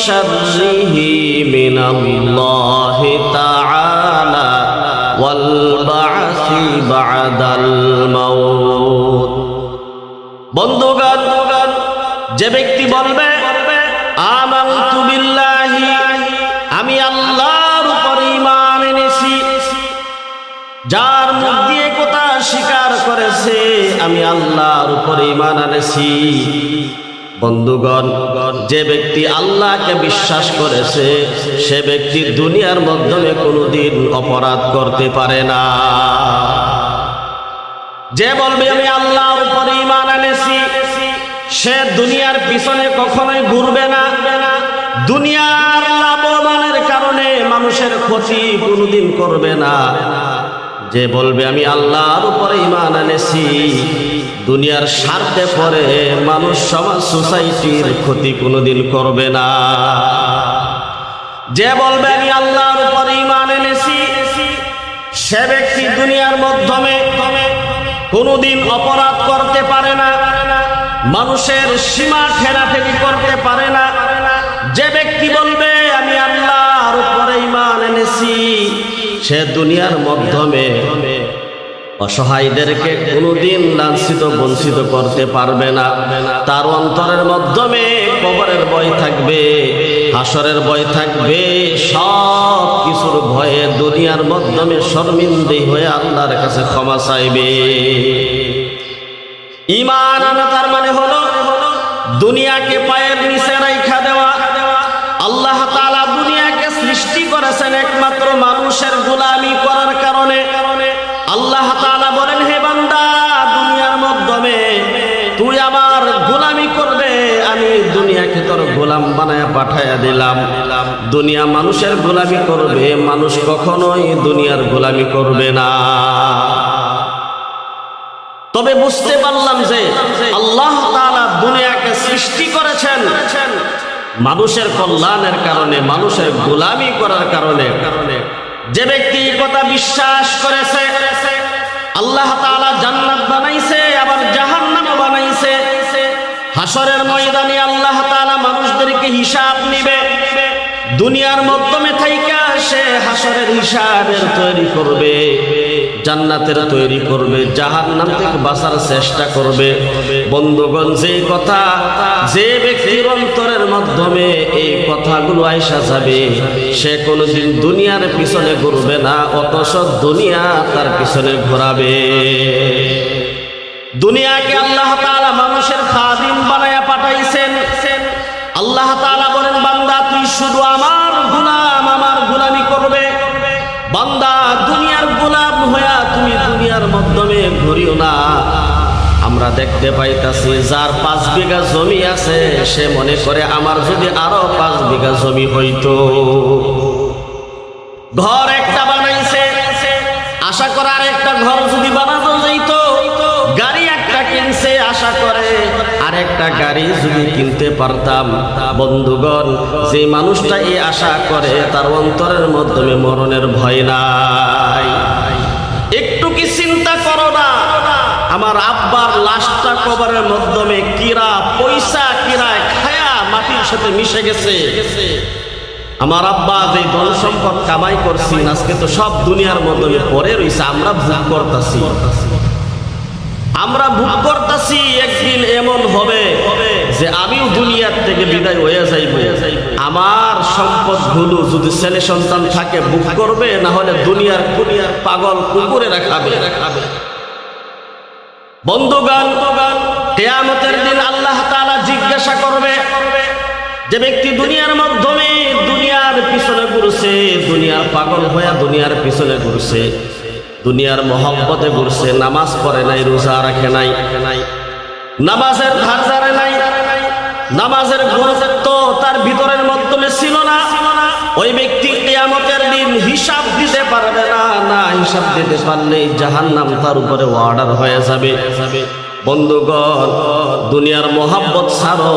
وشره من الله تعالى والبعث بعد الموت বন্ধুগণ যে ব্যক্তি বলবে আমানতু বিল্লাহি আমি আল্লাহর উপর ঈমান এনেছি যার মুখ দিয়ে কথা স্বীকার করেছে আমি আল্লাহর উপর ঈমান আনেছি বন্ধুগণ, যে ব্যক্তি আল্লাহকে বিশ্বাস করেছে, সে ব্যক্তি দুনিয়ার মাধ্যমে কোনোদিন অপরাধ করতে পারে না। যে বলবে, আমি আল্লাহর উপর ঈমান আনেছি সে দুনিয়ার পিছনে কখনোই ঘুরবে না। দুনিয়ার লাভবানের কারণে মানুষের ক্ষতি কোনোদিন করবে না। যে বলবে, আমি আল্লাহর উপরে ইমান আনেছি দুনিয়ার স্বার্থে পরে মানুষ সমাজ সোসাইটির ক্ষতি কোনোদিন করবে না। যে বলবে, আমি আল্লাহর উপরে ইমান এনেছি। সে ব্যক্তি দুনিয়ার মাধ্যমে কোনোদিন অপরাধ করতে পারে না, মানুষের সীমা ঠেলাঠেলি করতে পারে না। যে ব্যক্তি বলবে, আমি আল্লাহর উপরে ইমান এনেছি, সে দুনিয়ার মাধ্যমে অসহায়দেরকে কোনোদিন লাঞ্ছিত, বঞ্চিত করতে পারবে না। তার অন্তরের মাধ্যমে কবরের ভয় থাকবে, হাসরের ভয় থাকবে, সব কিছুর ভয়ে দুনিয়ার মাধ্যমে শর্মিন্দি হয়ে আল্লাহর কাছে ক্ষমা চাইবে। ইমান আনা তার মানে হলো দুনিয়াকে পায়ের নিচে রাইখা দেওয়া। আল্লাহ তাআলা দুনিয়াকে সৃষ্টি করেছেন একমাত্র মানুষের গোলামি কারণে আল্লাহ বলেন, হে বান্দা, দুনিয়ার মাধ্যমে তুই আমার গোলামি করবে। আমি দুনিয়াকে তোর গোলাম দিলাম। দুনিয়া মানুষের গোলামি করবে, মানুষ কখনোই দুনিয়ার গোলামি করবে না। তবে বুঝতে পারলাম যে আল্লাহ দুনিয়াকে সৃষ্টি করেছেন মানুষের কল্যাণের কারণে, মানুষের গোলামি করার কারণে। যে ব্যক্তি কথা বিশ্বাস করেছে আল্লাহ জান্নাত বানাইছে, আবার জাহান্নামও বানাইছে। হাসরের ময়দানে আল্লাহ মানুষদেরকে হিসাব নিবে। দুনিয়ার মাধ্যমে থাইকা সে হাসরের হিসাবের তৈরি করবে। জান্নাতের তৈরি করবে, জাহান্নাম থেকে বাঁচার চেষ্টা করবে। বন্ধুগণ যে কথা, যে ব্যক্তির অন্তরের মাধ্যমে এই কথাগুলো আয়সা যাবে, সে কোনোদিন দুনিয়ার পিছনে ঘুরবে না, অথচ দুনিয়া তার পিছনে ঘোরাবে। দুনিয়াকে আল্লাহ তাআলা মানুষের খাদিম বানায়া পাঠাইছেন। আল্লাহ তাআলা বলেন, বান্দা, তুই শুধু আমার গোলাম, আমার গোলামি করবে। বান্দা গোলাম হইয়া তুমি দুনিয়ার মাধ্যমে ঘুরিও না। আমরা দেখতে পাইতাছি, যার পাঁচ বিঘা জমি আছে, সে মনে করে আমার যদি আরও পাঁচ বিঘা জমি হইতো। ঘর একটা বানাইছে, আশা করে আর একটা ঘর যদি বানানো যাইতো। গাড়ি একটা কিনছে, আশা করে আর একটা গাড়ি যদি কিনতে পারতাম। বন্ধুগণ, যে মানুষটা এই আশা করে, তার অন্তরের মাধ্যমে মরণের ভয় নাই একটু কি চিন্তা করো না আমার আব্বার লাশটা কবরের মাধ্যমে কিরা, পয়সা কিরায় খায়া মাটির সাথে মিশে গেছে। আমার আব্বা যে ধন সম্পদ কামাই করছি, আজকে তো সব দুনিয়ার মাধ্যমে পরে রইছে, আমরা ভোগ করতেছি। আমরা ভোগ করতেছি, একদিন এমন হবে যে আমিও দুনিয়ার থেকে বিদায় হয়ে যাইব। আমার সম্পদগুলো যদি ছেলে সন্তান থাকে, ভোগ করবে, না হলে দুনিয়ার দুনিয়ার পাগল কুকুরে রাখাবে রাখাবে। বন্ধুগান কেয়ামতের দিন আল্লাহ তাআলা জিজ্ঞাসা করবে যে ব্যক্তি দুনিয়ার মাধ্যমে দুনিয়ার পিছনে ঘুরছে, দুনিয়ার পাগল হয়ে দুনিয়ার পিছনে ঘুরছে, দুনিয়ার মহব্বতে ঘুরছে, নামাজ পড়ে নাই, রোজা রাখে নাই, নামাজের ধারে নাই, নামাজের গুরুত্ব তার ভিতরের মাধ্যমে ছিল না, ওই ব্যক্তি কিয়ামতের দিন হিসাব দিতে পারবে না না হিসাব দিতে পারলে জাহান্নাম তার উপরে অর্ডার হয়ে যাবে। বন্ধুগণ, দুনিয়ার মহাব্বত ছাড়ো।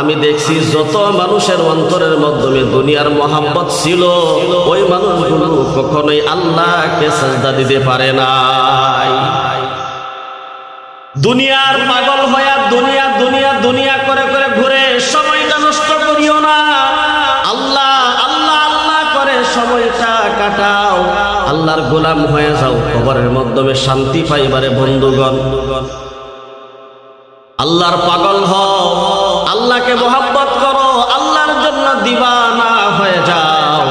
আমি দেখছি যত মানুষের অন্তরের মাধ্যমে দুনিয়ার মহাব্বত ছিল, ওই মানুষগুলো কখনোই আল্লাহকে সাজদা দিতে পারে নাই। দুনিয়ার পাগল হইয়া গোলাম হয়ে যাও, কবরের মাধ্যমে শান্তি পাইবারে বন্ধুগণ। আল্লাহর পাগল হও, আল্লাহকে মোহাব্বত করো, আল্লাহর জন্য দিবানা হয়ে যাও।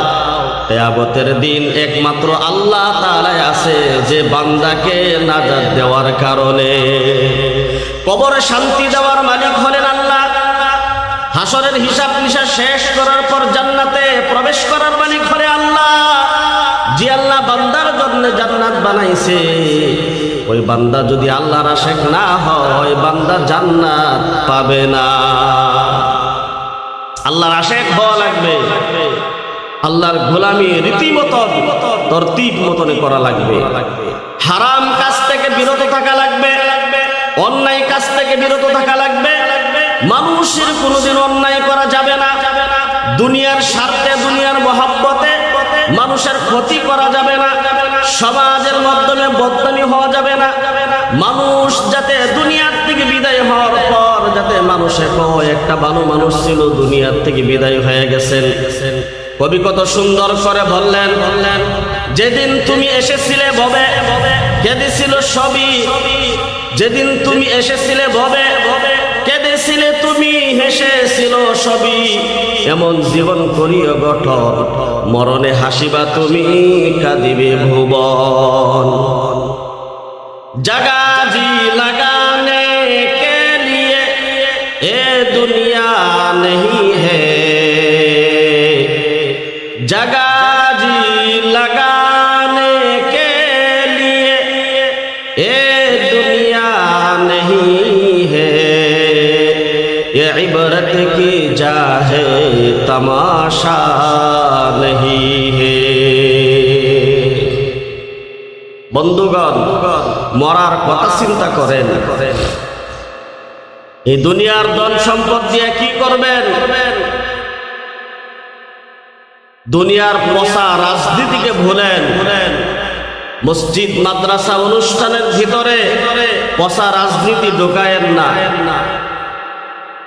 কেয়াবতের দিন একমাত্র আল্লাহ তাআলাই আছে, যে বান্দাকে নাজাত দেওয়ার কারণে। কবরে শান্তি দেওয়ার মালিক হলেন আল্লাহ। হাসরের হিসাব নিশাব শেষ করার পর জান্নাতে প্রবেশ করার মালিক হলে আল্লাহ। যে আল্লাহ বান্দার জন্য জান্নাত বানাইছে। ওই বান্দা যদি আল্লাহর আশেক না হয় বান্দা জান্নাত পাবে না। আল্লাহর আশেক হওয়া লাগবে। আল্লাহর গোলামি রীতিমতো তরতিব মতনে করা লাগবে। হারাম কাজ থেকে বিরত থাকা লাগবে, অন্যায় কাজ থেকে বিরত থাকা লাগবে। মানুষের কোনোদিন অন্যায় করা যাবে না। দুনিয়ার স্বার্থে, দুনিয়ার মহাব্বতে মানুষের ক্ষতি করা যাবে না, সমাজের মাধ্যমে বদনামি হওয়া যাবে না। মানুষ যাতে দুনিয়ার থেকে বিদায় হওয়ার পর যাতে মানুষে কয়, একটা ভালো মানুষ ছিল, দুনিয়ার থেকে বিদায় হয়ে গেছেন। কবি কত সুন্দর করে বললেন বললেন যেদিন তুমি এসেছিলে ভবে, কেঁদেছিল সবই। যেদিন তুমি এসেছিলে ভবে, কেঁদেছিলে হেসেছিল সবই। এমন জীবন করিও গঠ মরণে হাসিবা তুমি কাঁদিবে ভুবন। জাগাজি লাগানে কে লিয়ে এ দুনিয়া নেই হে। জাগা عبرت کی جا ہے تماشا نہیں ہے বন্ধুগণ মরার কথা চিন্তা করেন। এই দুনিয়ার ধন সম্পদ দিয়ে কি করবেন? দুনিয়ার পচা রাজনীতিকে ভুলেন। মসজিদ, মাদ্রাসা, অনুষ্ঠানের ভিতরে পচা রাজনীতি ঢোকায়েন না।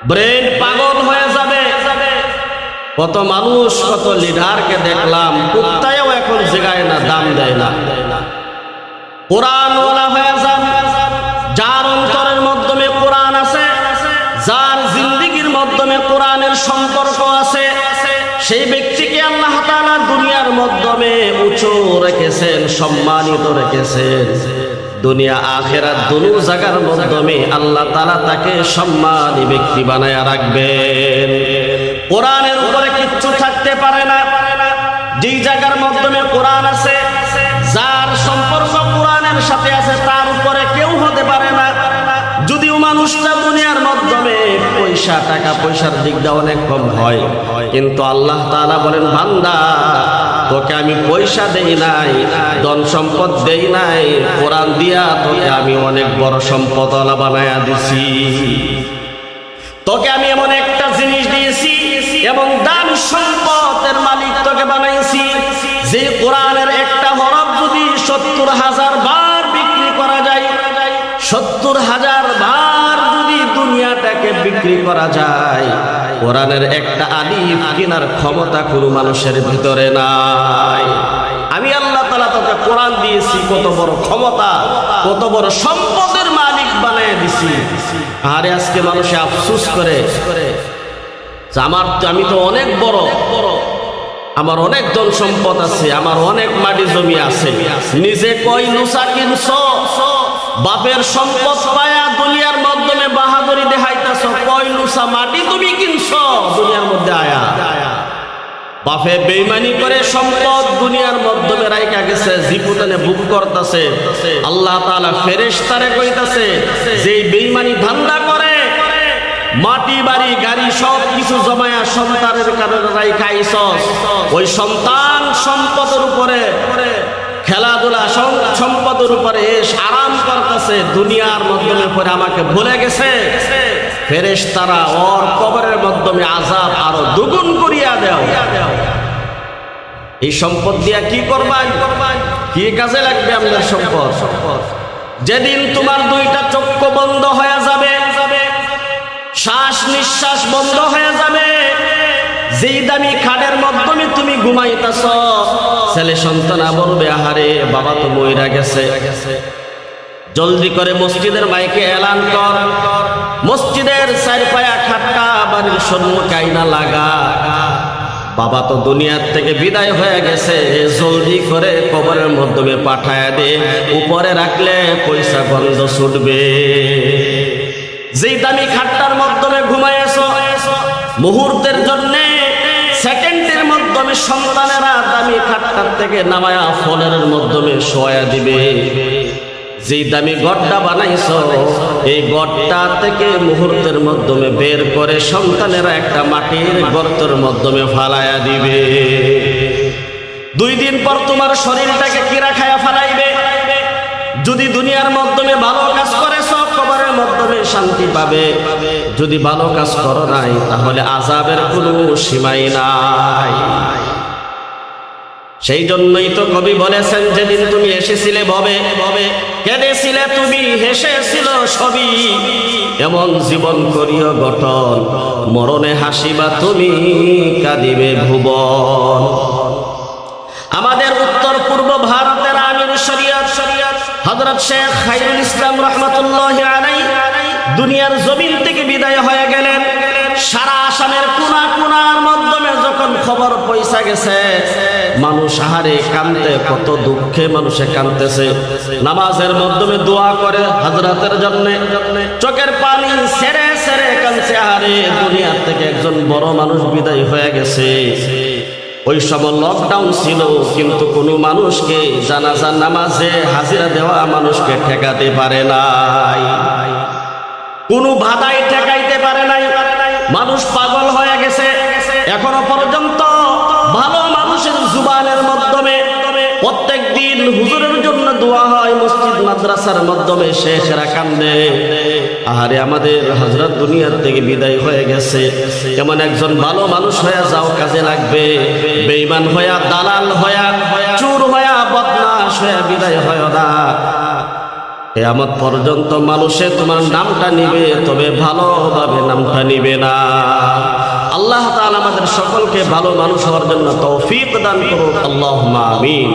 ব্রেন পাগল হয়ে যাবে। কত মানুষ, কত লিডারকে দেখলাম, কুত্তায়ও এখন জেগায় না, দাম দেয় না। কোরআন ওয়ালা হয়ে যান যার অন্তরের মাধ্যমে কোরআন আছে, যার জিন্দিগির মাধ্যমে কোরআনের সম্পর্ক আছে, সেই ব্যক্তিকে আল্লাহ তাআলা দুনিয়ার মাধ্যমে উঁচু রেখেছেন, সম্মানিত রেখেছেন। দুনিয়া, আখেরাত দুনু জায়গার মাধ্যমে আল্লাহ তাআলা তাকে সম্মানী ব্যক্তি বানায় রাখবেন। কোরআনের উপরে কিচ্ছু থাকতে পারে না। যেই জায়গার মাধ্যমে কোরআন আছে, যার সম্পর্ক কোরআনের সাথে আছে, তার উপরে কেউ হতে পারে না। যদিও মানুষটা দুনিয়ার মাধ্যমে পয়সা, টাকা পয়সার দিকটা অনেক কম হয়, কিন্তু আল্লাহ তাআলা বলেন, বান্দা তোকে আমি পয়সা দেই নাই, ধন সম্পদ দেই নাই, কোরআন দিয়া তোকে আমি অনেক বড় সম্পদ আলা বানায়া দিছি। তোকে আমি এমন একটা জিনিস দিয়েছি এবং দাম সম্পদের মালিক তোকে বানাইছি, যে কোরআনের একটা হরফ যদি সত্তর হাজার বার বিক্রি করা যায়, সত্তর হাজার বার যদি দুনিয়াটাকে বিক্রি করা যায় কোরআনের একটা আলিফ কেনার ক্ষমতা কোনো মানুষের ভিতরে নাই। আমি আল্লাহ তালা তোকে কোরআন দিয়েছি, কত বড় ক্ষমতা, কত বড় সম্পদের মালিক বানিয়ে দিছি। আরে আজকে মানুষে আফসুস করে আমার আমি তো অনেক বড়। আমার অনেক ধন সম্পদ আছে, আমার অনেক মাটি জমি আছে। নিজে কই নুসা কিনছ বাপের সম্পদ পায়া দুনিয়ার কই মাটি তুমি কিনছ, দুনিয়ার মধ্যে আয়া। বাপে বেইমানি করে সম্পদ দুনিয়ার মাধ্যমে রাইকা গেছে জীবনে বুক করতেছে। আল্লাহ তাআলা ফেরেশতারে কইতাছে যে বেইমানি ধান্দা করে, মাটি, বাড়ি, গাড়ি সব কিছু জমায়া সন্তানের কারণে রাইখা ওই সন্তান সম্পদের উপরে, খেলাধুলা সম- সম্পদের উপরে আরাম করতেছে, দুনিয়ার মাধ্যমে পরে আমাকে ভুলে গেছে। ফেরেশ তারা ওর কবরের মাধ্যমে আজাব আরও দুগুণ করিয়া দেও। এই সম্পদ দিয়া কি করবাই? কি কাজে লাগবে আমাদের সম্পদ? যেদিন তোমার দুইটা চক্ষু বন্ধ হয়ে যাবে, শ্বাস নিঃশ্বাস বন্ধ হয়ে যাবে, যেই দামি খাটের মাধ্যমে তুমি ঘুমাইতেছ, ছেলে সন্তানা বলবে, আহারে, বাবা তো মইরা গেছে। জলদি করে মসজিদের মাইকে এলান কর। মসজিদের চার পায়া খাটটা বাড়ির সম্মুখে আইনা লাগা। বাবা তো দুনিয়ার থেকে বিদায় হয়ে গেছে, জলদি করে কবরের মাধ্যমে পাঠায় দে। উপরে রাখলে পয়সা গন্ধ ছুটবে। যেই দামি খাট্টার মাধ্যমে ঘুমাইছ মুহূর্তের জন্য সেকেন্ডের মাধ্যমে সন্তানেরা দামি খাট্টার থেকে নামায়া ফলের মাধ্যমে সোয়া দিবে। যেই দামি গড্ডা বানাইছ, এই গড্ডা থেকে মুহূর্তের মাধ্যমে বের করে সন্তানেরা একটা মাটির গর্তের মাধ্যমে ফালায়া দিবে। দুই দিন পর তোমার শরীরটাকে কিরা খায়া ফালাইবে? যদি দুনিয়ার মাধ্যমে ভালো কাজ করেছ কবরের মাধ্যমে শান্তি পাবে। যদি ভালো কাজ করো নাই, তাহলে আজাবের কোনো সীমাই নাই। সেই জন্যই তো কবি বলেছেন, যেদিন তুমি এসেছিলে ভবে ভবে কেঁদেছিলে তুমি, হেসেছিল সবই। এমন জীবন করিও গঠন, মরণে হাসিবা তুমি, কাঁদিবে ভুবন। আমাদের উত্তর পূর্ব ভারতের আমির শরিয়ত শরিয়ত হযরত শেখ খাইরুল ইসলাম রহমাতুল্লাহ আলাই দুনিয়ার জমিন থেকে বিদায় হয়ে গেলেন। সারা আসামের কোনা কোনার মাধ্যমে যখন খবর পয়সা গেছে, মানুষ হারে কানতে কত দুঃখে মানুষে কানতেছে নামাজের মাধ্যমে দোয়া করে হাজরাতের জন্য। চোখের পানি সেরে সেরে কানছে হারে দুনিয়ার থেকে একজন বড় মানুষ বিদায় হয়ে গেছে। ওই সময় লকডাউন ছিল, কিন্তু কোনো মানুষকে জানাজার নামাজে হাজিরা দেওয়া মানুষকে ঠেকাতে পারে নাই। কোনো বাধাই ঠেকাইতে পারে নাই। মানুষ পাগল হয়ে গেছে। এখনও পর্যন্ত ভালো মানুষের জুবানের মাধ্যমে প্রত্যেক দিন হুজুরের জন্য দোয়া হয়, মসজিদ, মাদ্রাসার মাধ্যমে শেষেরা কান্দে। আহারে, আমাদের হজরত দুনিয়ার থেকে বিদায় হয়ে গেছে। এমন একজন ভালো মানুষ হয়ে যাও, কাজে লাগবে। বেইমান হয়া, দালাল হয়া, চুর হয়া বদমাস হয়া বিদায় হয় না। কেয়ামত পর্যন্ত মানুষে তোমার নামটা নিবে, তবে ভালোভাবে নামটা নিবে না। আল্লাহ তাআলা আমাদের সকলকে ভালো মানুষ হওয়ার জন্য তৌফিক দান করুক। আল্লাহ আমিন।